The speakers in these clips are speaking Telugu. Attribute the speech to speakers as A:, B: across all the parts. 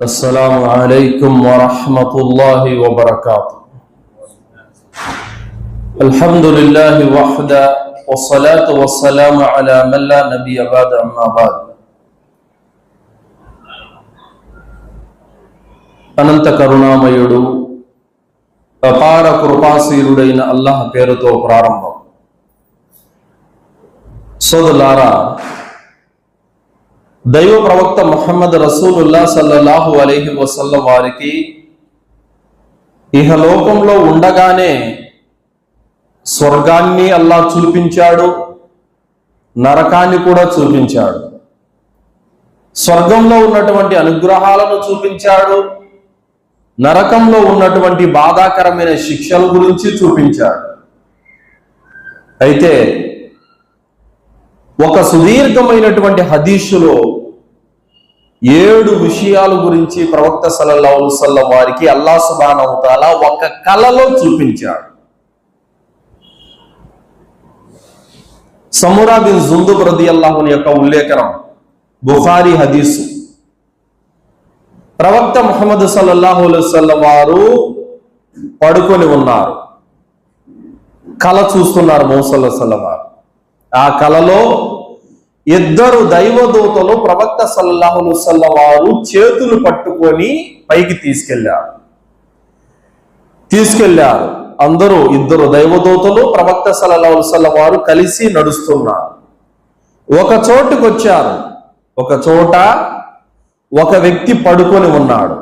A: السلام عليكم ورحمة الله وبركاته الحمد لله وحده والصلاة والسلام على من لا نبي بعد أما بعد అనంత కరుణామయుడు అపార కృపాశీలుడైన అల్లాహ్ పేరుతో ప్రారంభం సోదలారా దైవ ప్రవక్త ముహమ్మద్ రసూలుల్లా సల్లల్లాహు అలైహి వసల్లం వారికి ఇహలోకంలో ఉండగానే స్వర్గాన్ని అల్లా చూపించాడు నరకాన్ని కూడా చూపించాడు. స్వర్గంలో ఉన్నటువంటి అనుగ్రహాలను చూపించాడు నరకంలో ఉన్నటువంటి బాధాకరమైన శిక్షల గురించి చూపించాడు. అయితే ఒక సుదీర్ఘమైనటువంటి హదీషులో ఏడు విషయాల గురించి ప్రవక్త సల్లల్లాహు వారికి అల్లా సుబానవుతాల ఒక కళలో చూపించాడు. సమురా బిన్ జుందుబ్ అల్లాహుని యొక్క ఉల్లేఖనం బుఖారి హదీసు. ప్రవక్త ముహమ్మద్ సల్లల్లాహు అలైవల్లం వారు పడుకొని ఉన్నారు. కళ చూస్తున్నారు మోసల్ల సల్లం వారు. ఆ కళలో ఇద్దరు దైవదూతలు ప్రవక్త సల్లల్లాహు సల్లవారు వారు చేతులు పట్టుకొని పైకి తీసుకెళ్ళారు. తీసుకెళ్ళారు. అందరూ ఇద్దరు దైవదూతలు ప్రవక్త సల్లల్లాహు సల్లవారు వారు కలిసి నడుస్తున్నారు. ఒక చోటుకు వచ్చారు. ఒక చోట ఒక వ్యక్తి పడుకొని ఉన్నాడు.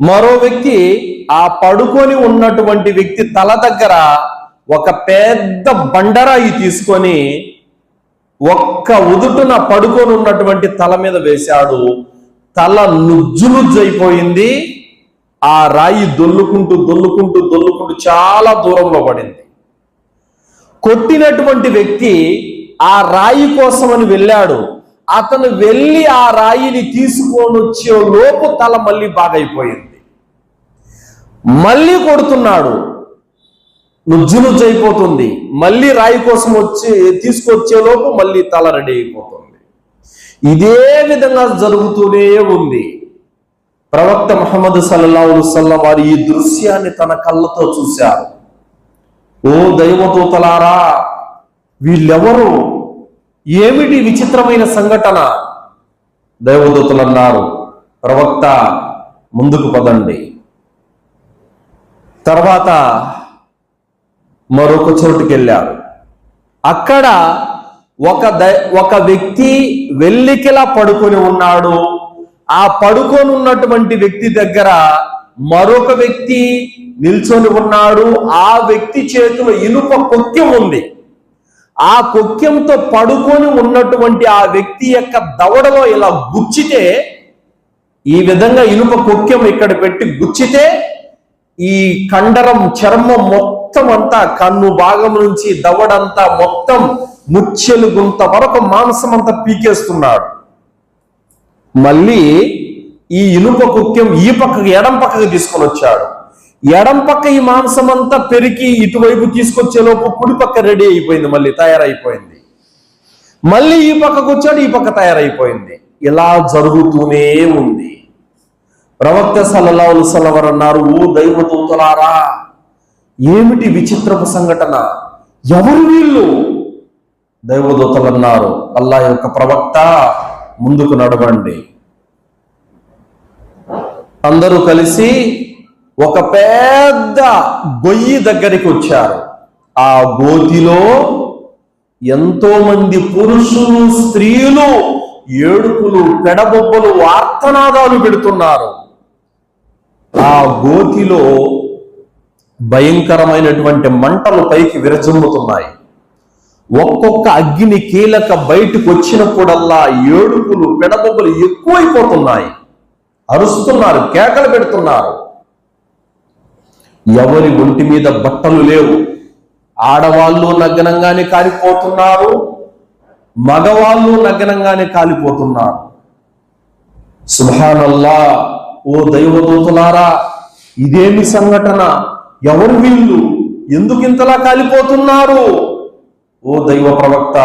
A: మరో వ్యక్తి ఆ పడుకొని ఉన్నటువంటి వ్యక్తి తల దగ్గర ఒక పెద్ద బండరాయి తీసుకొని ఒక్క ఉదుటున పడుకొని ఉన్నటువంటి తల మీద వేశాడు. తల నుజ్జు నుజ్జు అయిపోయింది. ఆ రాయి దొల్లుకుంటూ దొల్లుకుంటూ దొల్లుకుంటూ చాలా దూరంలో పడింది. కొట్టినటువంటి వ్యక్తి ఆ రాయి కోసమని వెళ్ళాడు. అతను వెళ్ళి ఆ రాయిని తీసుకొని వచ్చే లోపు తల మళ్ళీ బాగైపోయింది. మళ్ళీ కొడుతున్నాడు. నుజ్జు నుజ్జైపోతుంది మళ్ళీ రాయి కోసం వచ్చి తీసుకొచ్చేలోపు మళ్ళీ తల రెడీ అయిపోతుంది. ఇదే విధంగా జరుగుతూనే ఉంది. ప్రవక్త మహమ్మద్ సల్లల్లాహు వారు ఈ దృశ్యాన్ని తన కళ్ళతో చూశారు. ఓ దైవదూతలారా వీళ్ళెవరు? ఏమిటి విచిత్రమైన సంఘటన? దైవదూతలు అన్నారు ప్రవక్త ముందుకు పదండి. తర్వాత మరొక చోటుకి వెళ్ళారు అక్కడ ఒక దై ఒక వ్యక్తి వెల్లికిలా పడుకొని ఉన్నాడు? ఆ పడుకొని ఉన్నటువంటి వ్యక్తి దగ్గర మరొక వ్యక్తి నిల్చొని ఉన్నాడు. ఆ వ్యక్తి చేతిలో ఇనుప కొక్యం ఉంది. ఆ కొక్యంతో పడుకొని ఉన్నటువంటి ఆ వ్యక్తి యొక్క దవడలో ఇలా గుచ్చితే ఈ విధంగా ఇనుప కొక్యం ఇక్కడ పెట్టి గుచ్చితే ఈ కండరం చర్మం మొత్తం మొత్తం అంతా కన్ను భాగం నుంచి దవడంతా మొత్తం ముచ్చెలు గుంత వరకు మాంసం అంతా పీకేస్తున్నాడు. మళ్ళీ ఈ ఇనుప కుక్యం ఈ పక్కకి ఎడం పక్కకి తీసుకొని వచ్చాడు. ఎడం పక్క ఈ మాంసం అంతా పెరిగి ఇటువైపు తీసుకొచ్చేలోపు కుడి పక్క రెడీ అయిపోయింది మళ్ళీ తయారైపోయింది. మళ్ళీ ఈ పక్కకు వచ్చాడు ఈ పక్క తయారైపోయింది. ఇలా జరుగుతూనే ఉంది. ప్రవక్త సల్లల్లాహు సల్లవర్ అన్నారు ఓ దైవదూతలారా ఏమిటి విచిత్రపు సంఘటన? ఎవరు వీళ్ళు? దైవదూతలు అన్నారు అల్లా యొక్క ప్రవక్త ముందుకు నడవండి. అందరూ కలిసి ఒక పెద్ద గొయ్యి దగ్గరికి వచ్చారు. ఆ గోతిలో ఎంతో మంది పురుషులు స్త్రీలు ఏడుపులు పెడబొబ్బలు వార్తనాదాలు పెడుతున్నారు. ఆ గోతిలో భయంకరమైనటువంటి మంటలు పైకి విరజమ్ముతున్నాయి. ఒక్కొక్క అగ్ని కీలక బయటకు వచ్చినప్పుడల్లా ఏడుపులు పెడబొబ్బలు ఎక్కువైపోతున్నాయి. అరుస్తున్నారు కేకలు పెడుతున్నారు. ఎవరి ఒంటి మీద బట్టలు లేవు. ఆడవాళ్ళు నగ్నంగానే కాలిపోతున్నారు. మగవాళ్ళు నగ్నంగానే కాలిపోతున్నారు. సుభానల్లా ఓ దైవదూతులారా ఇదేమి సంఘటన? ఎవరు వీళ్ళు? ఎందుకు ఇంతలా కాలిపోతున్నారు? ఓ దైవ ప్రవక్త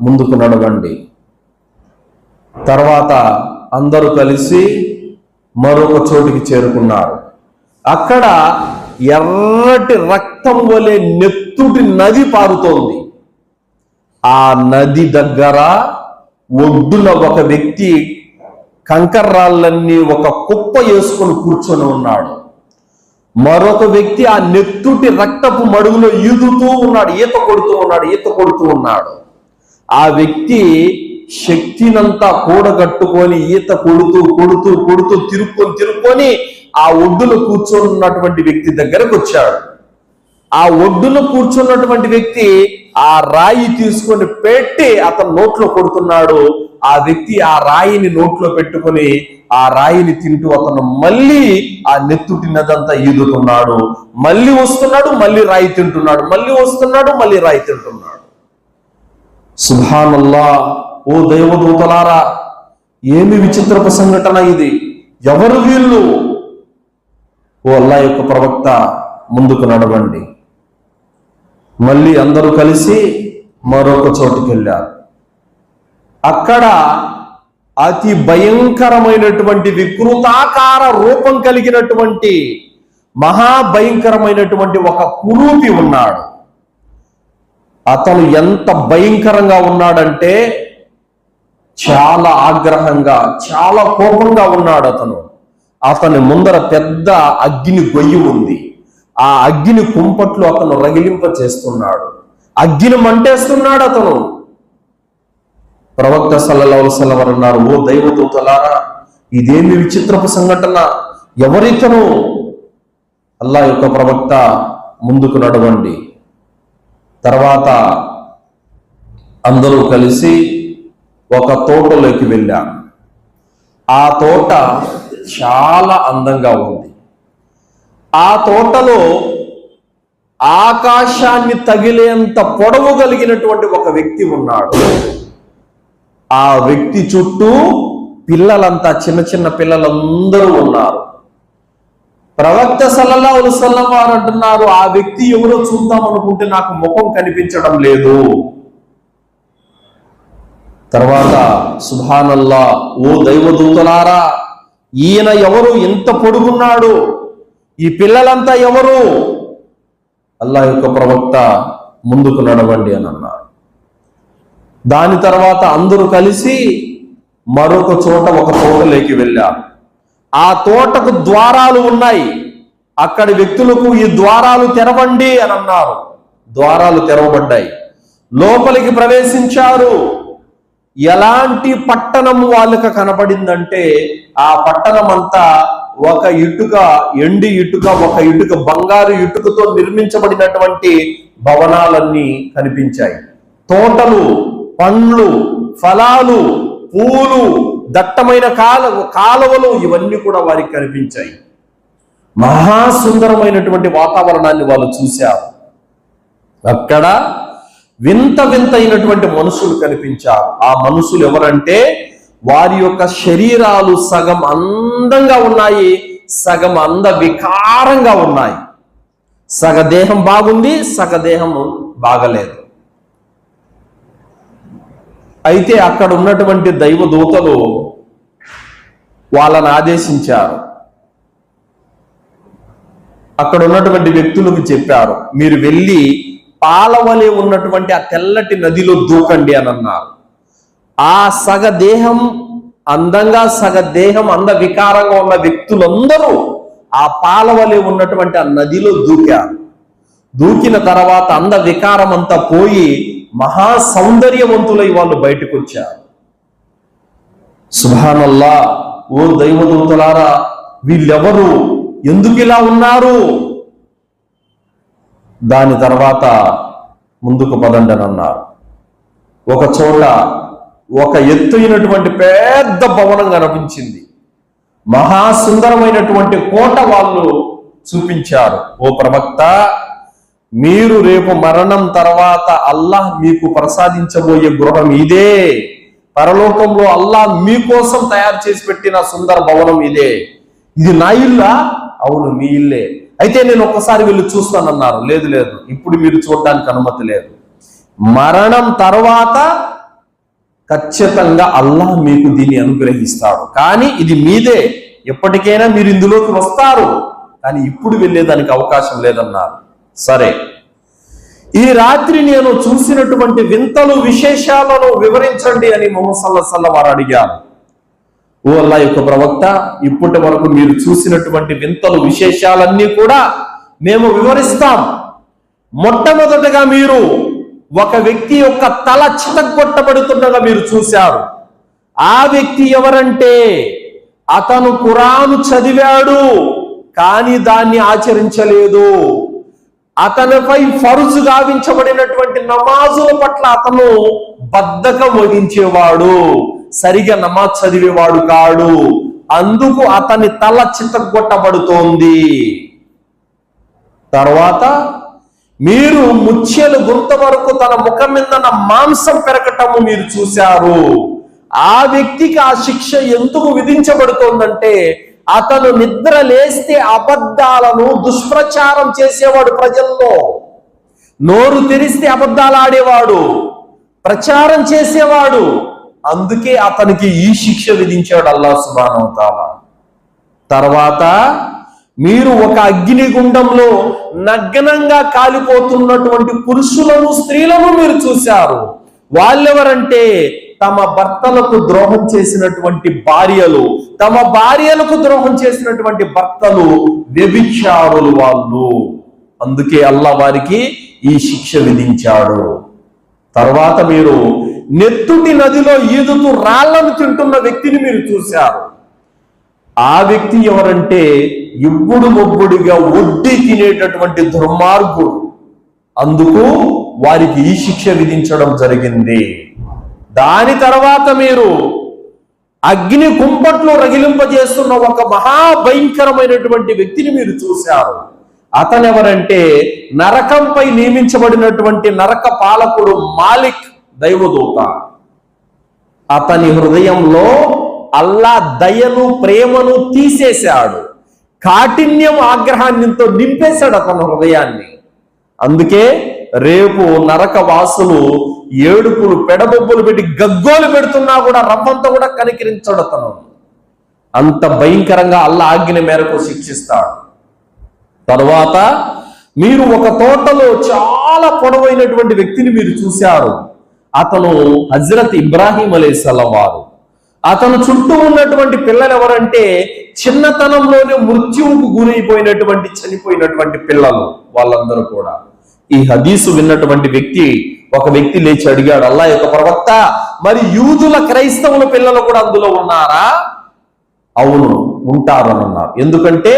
A: ముందుకు నడవండి. తర్వాత అందరూ కలిసి మరొక చోటికి చేరుకున్నారు. అక్కడ ఎర్రటి రక్తం వలె నెత్తుటి నది పారుతోంది. ఆ నది దగ్గర ఒడ్డున ఒక వ్యక్తి కంకర్రాళ్ళన్నీ ఒక కుప్ప వేసుకొని కూర్చొని ఉన్నాడు. మరొక వ్యక్తి ఆ నెత్తుటి రక్తపు మడుగులో ఈదుతూ ఉన్నాడు ఈత కొడుతూ ఉన్నాడు ఈత కొడుతూ ఉన్నాడు. ఆ వ్యక్తి శక్తినంతా కూడగట్టుకొని ఈత కొడుతూ కొడుతూ కొడుతూ తిరుక్కొని తిరుక్కొని ఆ ఒడ్డులో కూర్చొని ఉన్నటువంటి వ్యక్తి దగ్గరకు వచ్చాడు. ఆ ఒడ్డులో కూర్చున్నటువంటి వ్యక్తి ఆ రాయి తీసుకొని పెట్టి అతను నోట్లో కొడుతున్నాడు. ఆ వ్యక్తి ఆ రాయిని నోట్లో పెట్టుకొని ఆ రాయిని తింటూ అతను మళ్ళీ ఆ నెత్తుటి నదంతా ఈదుతున్నాడు. మళ్ళీ వస్తున్నాడు మళ్ళీ రాయి తింటున్నాడు. మళ్ళీ వస్తున్నాడు మళ్ళీ రాయి తింటున్నాడు. సుభానల్లా ఓ దైవదూతలారా ఏమి విచిత్రపు సంఘటన ఇది? ఎవరు వీళ్ళు? ఓ అల్లా యొక్క ప్రవక్త ముందుకు నడవండి. మళ్ళీ అందరూ కలిసి మరొక చోటుకి వెళ్ళారు. అక్కడ అతి భయంకరమైనటువంటి వికృతాకార రూపం కలిగినటువంటి మహాభయంకరమైనటువంటి ఒక కురూపి ఉన్నాడు. అతను ఎంత భయంకరంగా ఉన్నాడంటే చాలా ఆగ్రహంగా చాలా కోపంగా ఉన్నాడు అతను. అతని ముందర పెద్ద అగ్ని గొయ్యి ఉంది. ఆ అగ్గిని కుంపట్లు అతను రగిలింప చేస్తున్నాడు. అగ్గిని మంటేస్తున్నాడు అతను. ప్రవక్త సల్లల్లాహు వారు అన్నారు ఓ దైవదూతలారా ఇదేమి విచిత్రపు సంఘటన? ఎవరితను అల్లా యొక్క ప్రవక్త ముందుకు నడవండి. తర్వాత అందరూ కలిసి ఒక తోటలోకి వెళ్ళాం ఆ తోట చాలా అందంగా ఉంది. ఆ తోటలో ఆకాశాన్ని తగిలేంత పొడవు కలిగినటువంటి ఒక వ్యక్తి ఉన్నాడు. ఆ వ్యక్తి చుట్టూ పిల్లలంతా చిన్న చిన్న పిల్లలందరూ ఉన్నారు. ప్రవక్త సల్లల్లా ఉల్సల్లం వారు అంటున్నారు ఆ వ్యక్తి ఎవరో చూద్దాం అనుకుంటే నాకు ముఖం కనిపించడం లేదు. తర్వాత సుభానల్లా ఓ దైవదూతలారా ఈయన ఎవరు? ఎంత పొడుగున్నాడు. ఈ పిల్లలంతా ఎవరు? అల్లా యొక్క ప్రవక్త ముందుకు నడవండి అని అన్నారు దాని తర్వాత అందరూ కలిసి మరొక చోట ఒక తోటలోకి వెళ్ళారు. ఆ తోటకు ద్వారాలు ఉన్నాయి. అక్కడి వ్యక్తులకు ఈ ద్వారాలు తెరవండి అని అన్నారు. ద్వారాలు తెరవబడ్డాయి. లోపలికి ప్రవేశించారు. ఎలాంటి పట్టణం వాళ్ళకి కనపడిందంటే ఆ పట్టణం అంతా ఒక ఇటుక ఎండి ఇటుక ఒక ఇటుక బంగారు ఇటుకతో నిర్మించబడినటువంటి భవనాలన్నీ కనిపించాయి. తోటలు పండ్లు ఫలాలు పూలు దట్టమైన కాల కాలువలు ఇవన్నీ కూడా వారికి కనిపించాయి. మహాసుందరమైనటువంటి వాతావరణాన్ని వాళ్ళు చూశారు. అక్కడ వింత వింత అయినటువంటి మనుషులు కనిపించారు. ఆ మనుషులు ఎవరంటే వారి యొక్క శరీరాలు సగం అందంగా ఉన్నాయి సగం అంద వికారంగా ఉన్నాయి. సగదేహం బాగుంది సగదేహం బాగలేదు. అయితే అక్కడ ఉన్నటువంటి దైవదూతలు వాళ్ళని ఆదేశించారు. అక్కడ ఉన్నటువంటి వ్యక్తులకు చెప్పారు మీరు వెళ్ళి పాలవలే ఉన్నటువంటి ఆ తెల్లటి నదిలో దూకండి అని అన్నారు. ఆ సగ దేహం అందంగా సగ దేహం అంద వికారంగా ఉన్న వ్యక్తులందరూ ఆ పాలవలే ఉన్నటువంటి ఆ నదిలో దూకారు. దూకిన తర్వాత అంద వికారం అంతా పోయి మహా సౌందర్యవంతులై వాళ్ళు బయటకు వచ్చారు సుభానల్లా ఓ దైవదూతలారా వీళ్ళెవరు? ఎందుకు ఇలా ఉన్నారు? దాని తర్వాత ముందుకు పదండనన్నారు. ఒక చోట ఒక ఎత్తైనటువంటి పెద్ద భవనం కనిపించింది. మహాసుందరమైనటువంటి కోట వాళ్ళు చూపించారు. ఓ ప్రవక్త మీరు రేపు మరణం తర్వాత అల్లాహ్ మీకు ప్రసాదించబోయే గృహం ఇదే. పరలోకంలో అల్లాహ్ మీకోసం తయారు చేసి పెట్టిన సుందర భవనం ఇదే. ఇది నా ఇల్లా? అవును మీ ఇల్లే. అయితే నేను ఒక్కసారి వెళ్ళి చూస్తానన్నారు. లేదు లేదు. ఇప్పుడు మీరు చూడడానికి అనుమతి లేదు. మరణం తర్వాత ఖచ్చితంగా అల్లాహ్ మీకు దీన్ని అనుగ్రహిస్తాడు. కానీ ఇది మీదే. ఎప్పటికైనా మీరు ఇందులోకి వస్తారు. కానీ ఇప్పుడు వెళ్ళేదానికి అవకాశం లేదన్నారు. సరే. ఈ రాత్రి నేను చూసినటువంటి వింతలు విశేషాలను వివరించండి అని మొహమ్మద్ సల్లల్లాహు వారు అడిగారు. ఓ అల్లా యొక్క ప్రవక్త ఇప్పటి వరకు మీరు చూసినటువంటి వింతలు విశేషాలన్నీ కూడా మేము వివరిస్తాం. మొట్టమొదటగా మీరు ఒక వ్యక్తి యొక్క తల చితగొట్టబడుతుండగా మీరు చూశారు. ఆ వ్యక్తి ఎవరంటే అతను కురాను చదివాడు కానీ దాన్ని ఆచరించలేదు. అతనిపై ఫరుజు గావించబడినటువంటి నమాజుల పట్ల అతను బద్ధకం వహించేవాడు. సరిగా నమాజ్ చదివేవాడు కాడు. అందుకు అతని తల చితగొట్టబడుతోంది తర్వాత మీరు ముత్యలు గుంత వరకు తన ముఖం మీద మాంసం పెరగటము మీరు చూశారు. ఆ వ్యక్తికి ఆ శిక్ష ఎందుకు విధించబడుతోందంటే అతను నిద్ర లేస్తే అబద్ధాలను దుష్ప్రచారం చేసేవాడు ప్రజల్లో. నోరు తెరిస్తే అబద్ధాలు ఆడేవాడు ప్రచారం చేసేవాడు. అందుకే అతనికి ఈ శిక్ష విధించాడు అల్లా సుబానవతాల తర్వాత మీరు ఒక అగ్నిగుండంలో నగ్నంగా కాలిపోతున్నటువంటి పురుషులను స్త్రీలను మీరు చూశారు. వాళ్ళెవరంటే తమ భర్తలకు ద్రోహం చేసినటువంటి భార్యలు తమ భార్యలకు ద్రోహం చేసినటువంటి భర్తలు వ్యభిచారులు వాళ్ళు. అందుకే అల్లా వారికి ఈ శిక్ష విధించాడు. తర్వాత మీరు నెత్తుటి నదిలో ఈదుతూ రాళ్ళను తింటున్న వ్యక్తిని మీరు చూశారు. ఆ వ్యక్తి ఎవరంటే ఇప్పుడు ముప్పుడిగా వడ్డీ తినేటటువంటి దుర్మార్గుడు. అందుకు వారికి ఈ శిక్ష విధించడం జరిగింది. దాని తర్వాత మీరు అగ్ని కుంపట్లో రగిలింపజేస్తున్న ఒక మహాభయంకరమైనటువంటి వ్యక్తిని మీరు చూశారు. అతనెవరంటే నరకంపై నియమించబడినటువంటి నరక పాలకుడు మాలిక్ దైవదూత. అతని హృదయంలో అల్లా దయను ప్రేమను తీసేశాడు. కాఠిన్యం ఆగ్రహాన్నితో నింపేశాడు అతని హృదయాన్ని. అందుకే రేపు నరక వాసులు ఏడుపులు పెడబొబ్బులు పెట్టి గగ్గోలు పెడుతున్నా కూడా రవ్వంతా కూడా కనికరించడు అతను. అంత భయంకరంగా అల్లా ఆజ్ఞ మేరకు శిక్షిస్తాడు. తరువాత మీరు ఒక తోటలో చాలా పొడవైనటువంటి వ్యక్తిని మీరు చూశారు. అతను హజరత్ ఇబ్రాహీం అలైసల్లం వారు. అతను చుట్టూ ఉన్నటువంటి పిల్లలు ఎవరంటే చిన్నతనంలోనే మృత్యువుకు గురైపోయినటువంటి చనిపోయినటువంటి పిల్లలు వాళ్ళందరూ కూడా. ఈ హదీసు విన్నటువంటి వ్యక్తి ఒక వ్యక్తి లేచి అడిగాడు అల్లా యొక్క ప్రవక్త మరి యూదుల క్రైస్తవుల పిల్లలు కూడా అందులో ఉన్నారా? అవును ఉంటారని అన్నారు ఎందుకంటే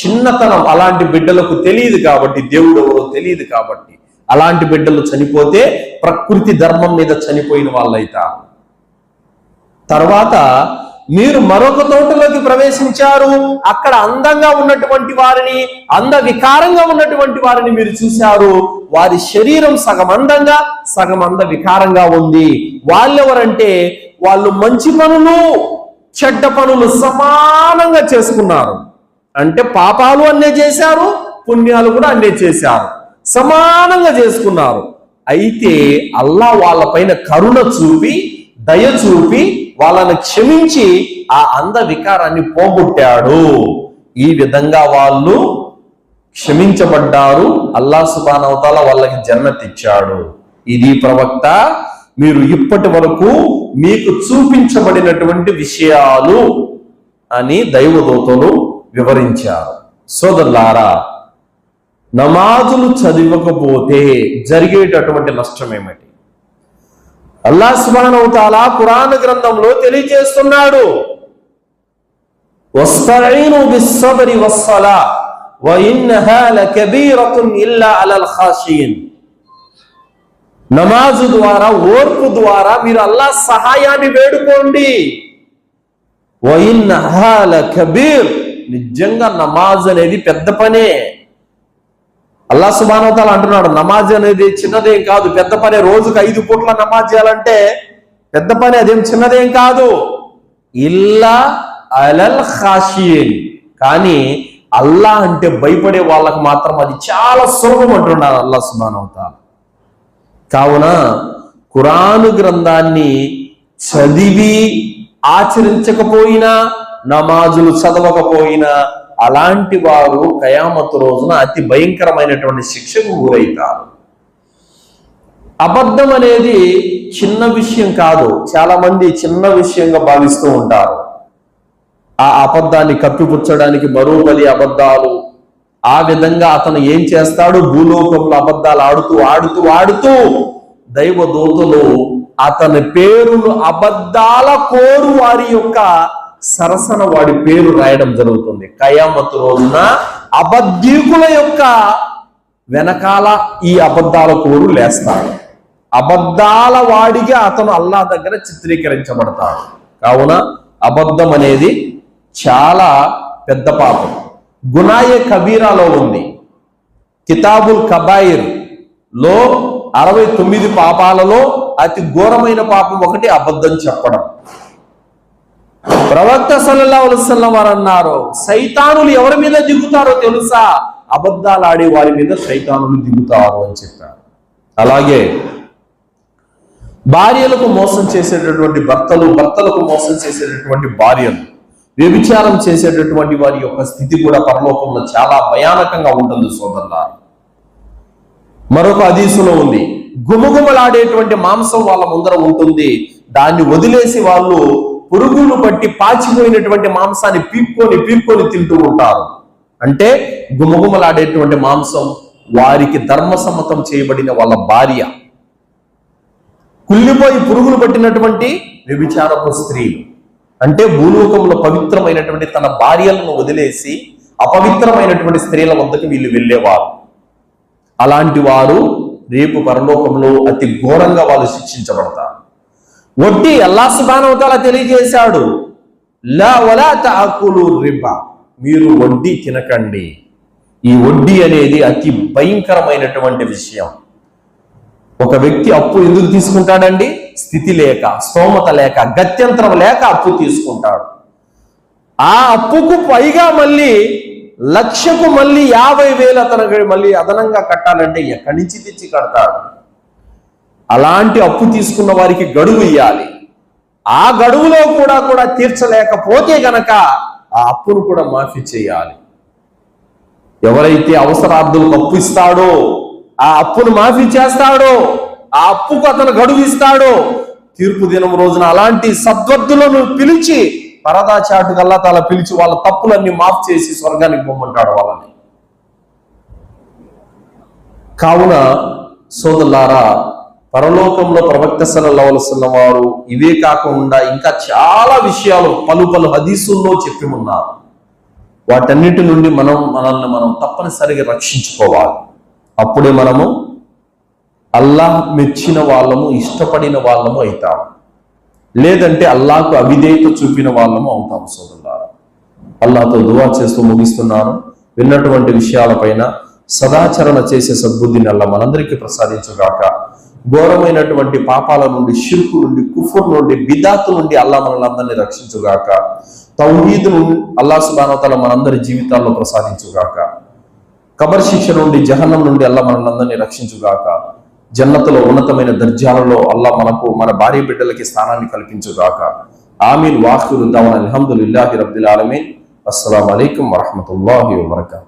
A: చిన్నతనం అలాంటి బిడ్డలకు తెలియదు కాబట్టి దేవుడు ఎవరో తెలియదు కాబట్టి. అలాంటి బిడ్డలు చనిపోతే ప్రకృతి ధర్మం మీద చనిపోయిన వాళ్ళైతారు. తర్వాత మీరు మరొక తోటలోకి ప్రవేశించారు. అక్కడ అందంగా ఉన్నటువంటి వారిని అంద వికారంగా ఉన్నటువంటి వారిని మీరు చూశారు. వారి శరీరం సగం అందంగా సగం అంద వికారంగా ఉంది. వాళ్ళెవరంటే వాళ్ళు మంచి పనులు చెడ్డ పనులు సమానంగా చేసుకున్నారు. అంటే పాపాలు అన్నే చేశారు పుణ్యాలు కూడా అన్నే చేశారు. సమానంగా చేసుకున్నారు. అయితే అల్లా వాళ్ళపైన కరుణ చూపి దయ చూపి వాళ్ళని క్షమించి ఆ అంధ వికారాన్ని పోగొట్టాడు. ఈ విధంగా వాళ్ళు క్షమించబడ్డారు. అల్లా సుబానవతాల వాళ్ళకి జన్మ ఇచ్చాడు ఇది ప్రవక్త మీరు ఇప్పటి వరకు మీకు చూపించబడినటువంటి విషయాలు అని దైవదూతలు వివరించారు. సోదరులారా నమాజులు చదివకపోతే జరిగేటటువంటి నష్టం ఏమిటి? అల్లా సుబానవుతాలా పురాణ గ్రంథంలో తెలియజేస్తున్నాడు. ఇల్లా అలల్ నమాజు ద్వారా ఓర్పు ద్వారా మీరు అల్లా సహాయాన్ని వేడుకోండి. వఇన్నహా నిజంగా నమాజ్ అనేది పెద్ద పనే. అల్లా సుబానవతాలు అంటున్నాడు నమాజ్ అనేది చిన్నదేం కాదు పెద్ద పని రోజుకు ఐదు పూట్ల నమాజ్ చేయాలంటే పెద్ద పని అదేం చిన్నదేం కాదు. ఇల్లా అలల్ ఖాషియన్. కానీ అల్లా అంటే భయపడే వాళ్ళకి మాత్రం అది చాలా సులభం అంటున్నాడు అల్లా సుబానవతాలు కావున ఖురాను గ్రంథాన్ని చదివి ఆచరించకపోయినా నమాజులు చదవకపోయినా అలాంటి వారు కయామత్ రోజున అతి భయంకరమైనటువంటి శిక్షకు గురవుతారు. అబద్ధం అనేది చిన్న విషయం కాదు. చాలా మంది చిన్న విషయంగా భావిస్తూ ఉంటారు. ఆ అబద్ధాన్ని కప్పిపుచ్చడానికి మరో పది అబద్ధాలు. ఆ విధంగా అతను ఏం చేస్తాడు? భూలోకంలో అబద్ధాలు ఆడుతూ ఆడుతూ ఆడుతూ దైవ దూతలు అతని పేరును అబద్ధాల కోరు వారి యొక్క సరసన వాడి పేరు రాయడం జరుగుతుంది. కయామత్ రోజున అబద్ధీకుల యొక్క వెనకాల ఈ అబద్ధాల కోరు లేస్తాడు అబద్ధాల వాడిగా అతను అల్లా దగ్గర చిత్రీకరించబడతాడు. కావున అబద్ధం అనేది చాలా పెద్ద పాపం. గునాయే కబీరాలో ఉంది. కితాబుల్ కబాయిర్లో అరవై తొమ్మిది పాపాలలో అతి ఘోరమైన పాపం ఒకటి అబద్ధం చెప్పడం. ప్రవక్త సల్లల్లాహు వసల్లం వారు అన్నారు సైతానులు ఎవరి మీద దిగుతారో తెలుసా? అబద్ధాలు ఆడే వారి మీద సైతానులు దిగుతారు అని చెప్పారు. అలాగే భార్యలకు మోసం చేసేటటువంటి భర్తలు భర్తలకు మోసం చేసేటటువంటి భార్యలు వ్యభిచారం చేసేటటువంటి వారి యొక్క స్థితి కూడా పరలోకంలో చాలా భయానకంగా ఉంటుంది సోదరులారు. మరొక అదీసులో ఉంది గుమగుమలాడేటువంటి మాంసం వాళ్ళ ముందర ఉంటుంది దాన్ని వదిలేసి వాళ్ళు పురుగులు పట్టి పాచిపోయినటువంటి మాంసాన్ని పీక్కొని పీక్కొని తింటూ ఉంటారు. అంటే గుమగుమలాడేటువంటి మాంసం వారికి ధర్మసమ్మతం చేయబడిన వాళ్ళ భార్య. కుళ్ళిపోయి పురుగులు పట్టినటువంటి వ్యభిచారపు స్త్రీలు. అంటే భూలోకంలో పవిత్రమైనటువంటి తన భార్యలను వదిలేసి అపవిత్రమైనటువంటి స్త్రీల వద్దకు వీళ్ళు వెళ్ళేవారు. అలాంటి వారు రేపు పరలోకంలో అతి ఘోరంగా వాళ్ళు శిక్షించబడతారు. వడ్డీ అల్లా సుబానవతల తెలియజేశాడు. రిబా మీరు వడ్డీ తినకండి. ఈ వడ్డీ అనేది అతి భయంకరమైనటువంటి విషయం. ఒక వ్యక్తి అప్పు ఎందుకు తీసుకుంటాడండి? స్థితి లేక స్తోమత లేక గత్యంతరం లేక అప్పు తీసుకుంటాడు. ఆ అప్పుకు పైగా మళ్ళీ లక్షకు మళ్ళీ యాభై వేలు అతను మళ్ళీ అదనంగా కట్టాలంటే ఎక్కడి నుంచి తెచ్చి కడతాడు? అలాంటి అప్పు తీసుకున్న వారికి గడువు ఇవ్వాలి ఆ గడువులో కూడా కూడా తీర్చలేకపోతే గనక ఆ అప్పును కూడా మాఫీ చేయాలి. ఎవరైతే అవసరార్థులకు అప్పు ఇస్తాడో ఆ అప్పును మాఫీ చేస్తాడో ఆ అప్పుకు అతను గడువు ఇస్తాడో తీర్పు దినం రోజున అలాంటి సద్వర్ధులను పిలిచి పరదా చాటు కల్లా తల పిలిచి వాళ్ళ తప్పులన్నీ మాఫ్ చేసి స్వర్గానికి పొమ్మంటాడు వాళ్ళని. కావున సోదరులారా పరలోకంలో ప్రవక్త సల్లవలసిన వారు ఇవే కాకుండా ఇంకా చాలా విషయాలు పలు పలు హదీసుల్లో చెప్పి ఉన్నారు వాటన్నిటి నుండి మనం మనల్ని మనం తప్పనిసరిగా రక్షించుకోవాలి. అప్పుడే మనము అల్లాహ్ మెచ్చిన వాళ్ళము ఇష్టపడిన వాళ్ళము అవుతాము లేదంటే అల్లాహకు అవిధేయత చూపిన వాళ్ళము అవుతాము సోదరులారా. అల్లాహతో దువా చేస్తూ ముగిస్తున్నాను. విన్నటువంటి విషయాలపైన సదాచరణ చేసే సద్బుద్ధిని అల్లా మనందరికీ ప్రసాదించుగాక. ఘోరమైనటువంటి పాపాల నుండి షిర్కు నుండి కుఫుర్ నుండి బిదాతు నుండి అల్లా మనల్ని అందరినీ రక్షించుగాక. తౌహీద్ అల్లా సుబానతల మనందరి జీవితాల్లో ప్రసాదించుగాక. కబర్ శిక్ష నుండి జహన్నం నుండి అల్లా మనల్ని అందరినీ రక్షించుగాక. జన్నతలో ఉన్నతమైన దర్జాలలో అల్లా మనకు మన భార్య బిడ్డలకి స్థానాన్ని కల్పించుగాక. ఆమీన్. వాహురు దవన్ అల్హమ్దుల్లాహి రబ్బిల్ ఆలమీన్. అస్సలం అయికం వరహమూల వరకా